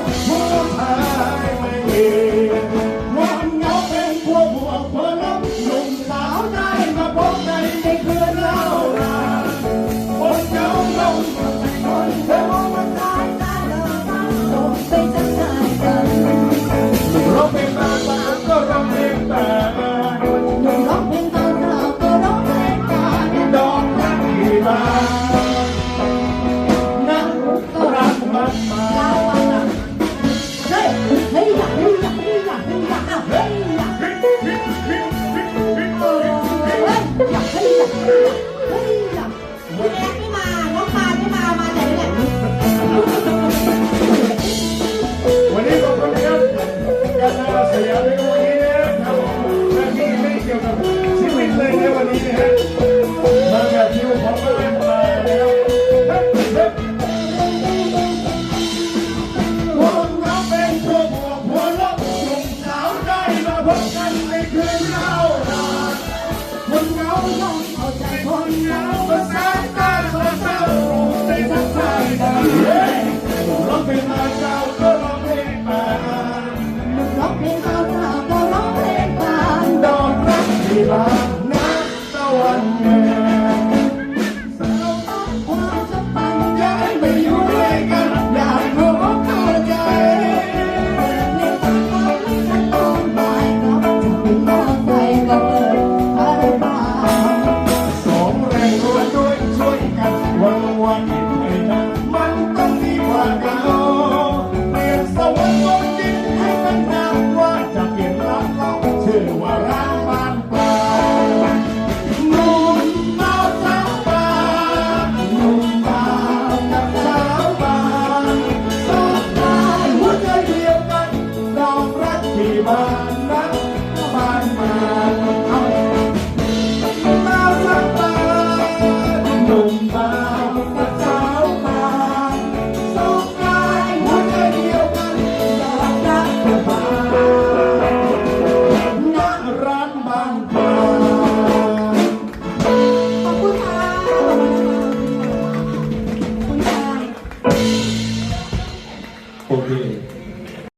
Whoa. ชีวิตเลยในวันนี้นะฮะ Amen. บ้านรักบ้านบ้านรักบ้านหนุ่มบ้านรักาวบ้านสองายหัวใจเดียวกันรักรักกันบ้านร้านบานบ้านขอบคุณค่ะขอบคุณค่ะโอเค